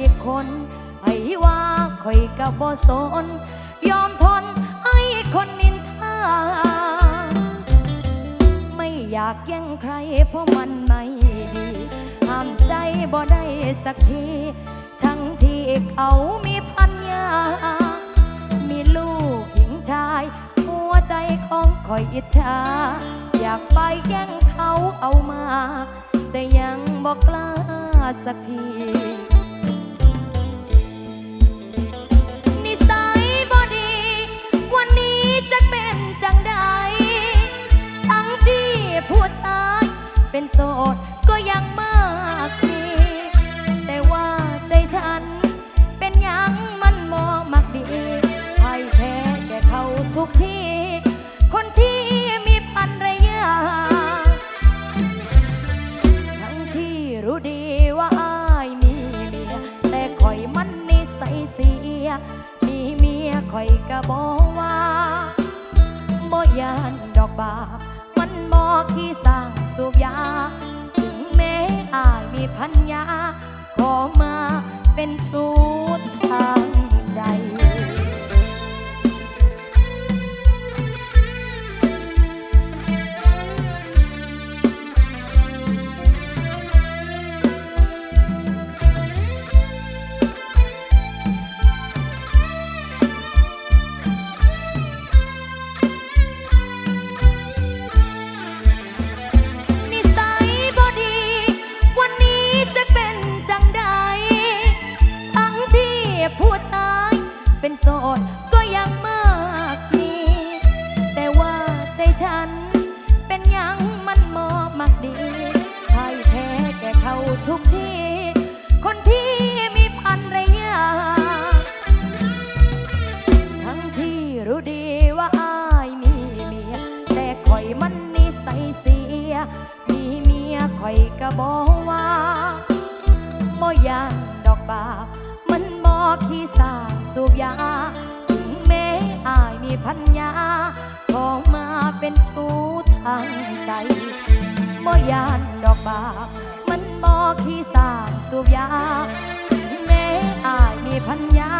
อีกคนให้ว่าคอยกะบ่สน ยอมทนให้คนนินทา ไม่อยากแย่งใครเพราะมันไม่ดีห้ามใจบ่ได้สักที ทั้งที่เขามีพันยามีลูกหญิงชาย หัวใจของคอยอิจฉาอยากไปแย่งเขาเอามา แต่ยังบอกกล้าสักที สดก็ยังมากมีแต่ว่าใจฉันเป็นยังมันมองมักดีพ่ายแพ้แก่เขาทุกที่คนที่มีพันรยาทั้งที่รู้ดีว่าอายมีเมียแต่คอยมันนิสัยเสีย มีเมียคอยกะบอกว่าบ่ยานดอกบาปมันบอกที่สร้าง เป็นชู้ เป็นโสดก็ยังมากมีแต่ว่าใจฉันเป็นยังมันมอมักดีพ่ายแพ้แก่เขาทุกที่คนที่มีพันระยาทั้งที่รู้ดีว่าอายมีเมีย แต่คอยมันนิสัยเสีย มีเมียคอยกะบอกว่าบ่ยานดอกบาปมันบ่ขี้สา สูบยา ถึงแม้อายมีพันยาขอมาเป็นชู้ทางใจบ่ยานดอกบาปมันบ่ขี้สางสูบยา ถึงแม้อายมีพันยา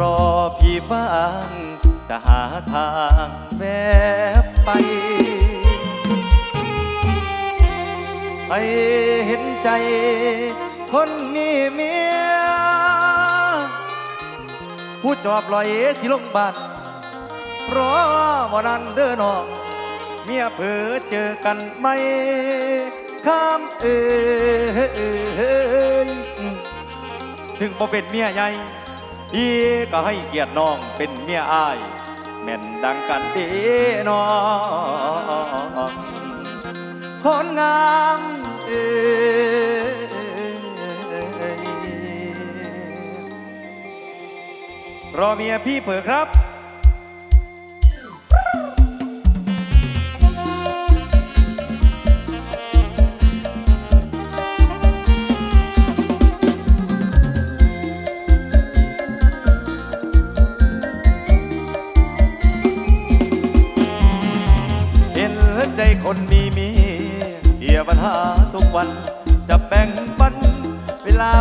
รอพี่บ้านจะหาทางแบบไปให้เห็นใจ คนมีเมียผู้จอบลอยสิลงบ้านเพราะวันนั้นเด้อน้องเมียเผอเจอกันไหมข้ามเอ้ยถึงบ่เป็นเมียใหญ่ พี่ก็ให้เกียรติน้องเป็นเมียอายแม่นดังกันเด้น้องคนงามเอรอเมียพี่เผลอครับ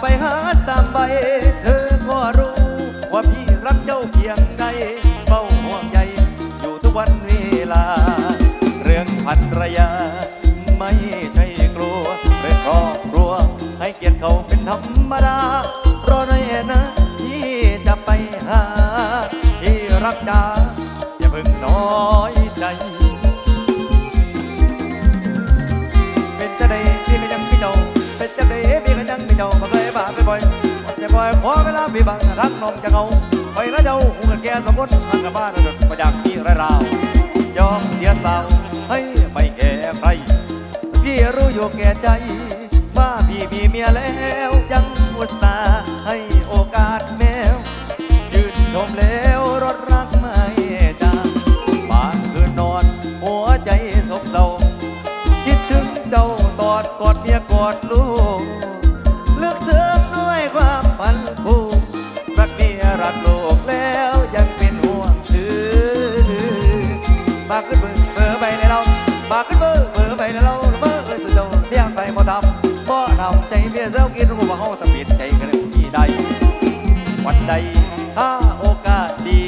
ไปหาสามใบ เธอก็รู้ ว่าพี่รักเจ้าเพียงใดเฝ้าห่วงใยอยู่ทุกวันเวลา เรื่องพันรยา ไม่ใช่กลัวเรื่องครอบครัว ให้เกียรติเขาเป็นธรรมดารอหน่อยนะที่จะไปหา ที่รักดาอย่าเพิ่งน้อยใจ เป็นจะได้ บ่อยแต่บ่อยขอเวลาพี่บังรักน้องจะเอาไปแล้วเจ้าหูกันแก่สมบูรณ์ทางกับบ้านนั่นมาจากพี่ไรราว ยอมเสียสาวให้ไม่แก่ใครพี่รู้อยู่แก่ใจ ว่าพี่มีเมียแล้วยังอุตส่าห์ให้โอกาสแมวยืนชมแล้วรถรักไม่จางบางคืนนอน หัวใจสบเศร้าคิดถึงเจ้าตอดกอดเมียกอดลูก ใด ถ้าโอกาสดี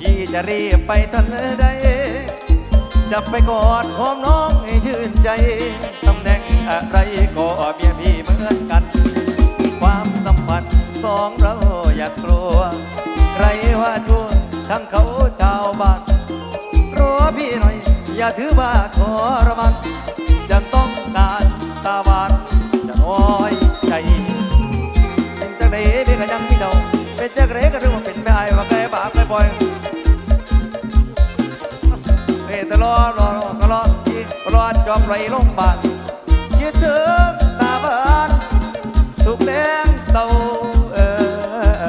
พี่จะรีบไปทันใด จะไปกอดหอมน้องให้ชื่นใจ ตำแหน่งอะไรก็เมียพี่เหมือนกัน ความสัมพันธ์สองเราอย่ากลัว ใครว่าชั่วทั้งเขาชาวบ้านรอพี่หน่อย อย่าถือว่าทรมานจะต้องการตาบาน รอรอก็รอที่รอจอมไรลงบานยืดถึงตาบานถูกแดงเศร้าเออ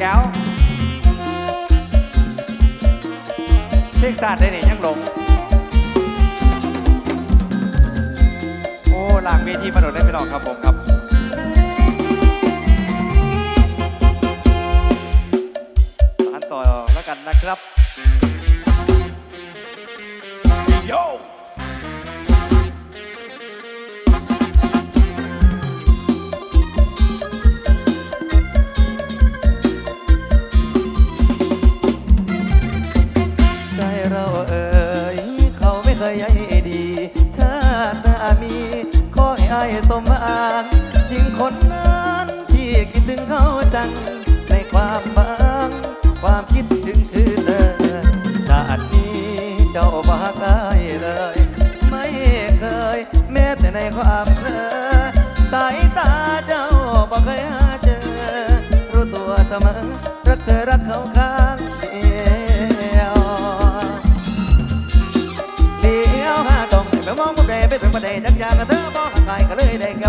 แก้วเพลงศาสตร์ได้นี่ยังหลงโอ้หลากเวทีมาโดดได้ไม่หรอกครับผมครับสารต่อแล้วกันนะครับ สมหวังทิ้งคนนั้นที่คิดถึงเขาจัง ในความบาง ความคิดถึง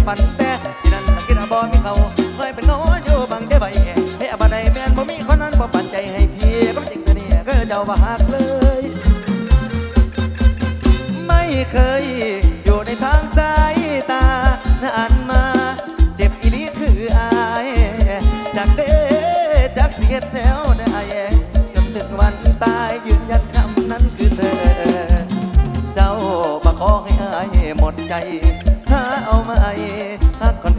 ฝันแต่ที่นั่นน่ะคิดว่าบ่มีเขาเคยเป็นโง่อยู่บางใจใบเฮ้บ่ไดแม่นบ่มีคนนั้นบ่ปันใจให้พี่บ่จริงเนี่ก็เจ้าบ่ฮักเลย ไม่เคยอยู่ในทางสายตานานมาเจ็บอีหลีคืออายจากเด้จากเสียดแล้วได้จนถึงวันตายยืนยันคำนั้นคือเธอ เจ้ามาขอให้อายหมดใจ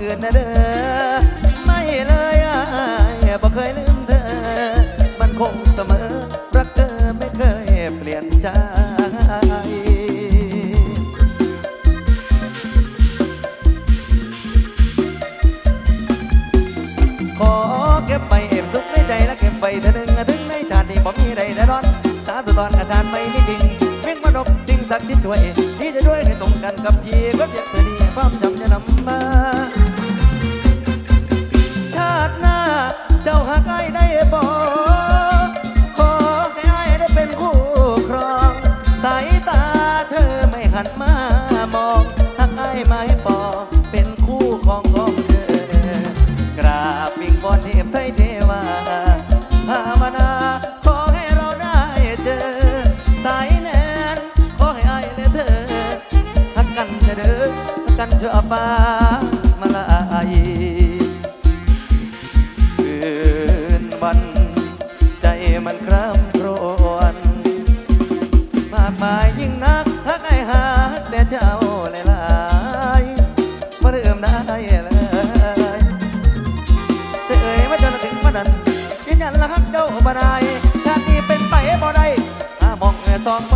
คืนนะเด้อไม่เลยอายบ่เคยลืมา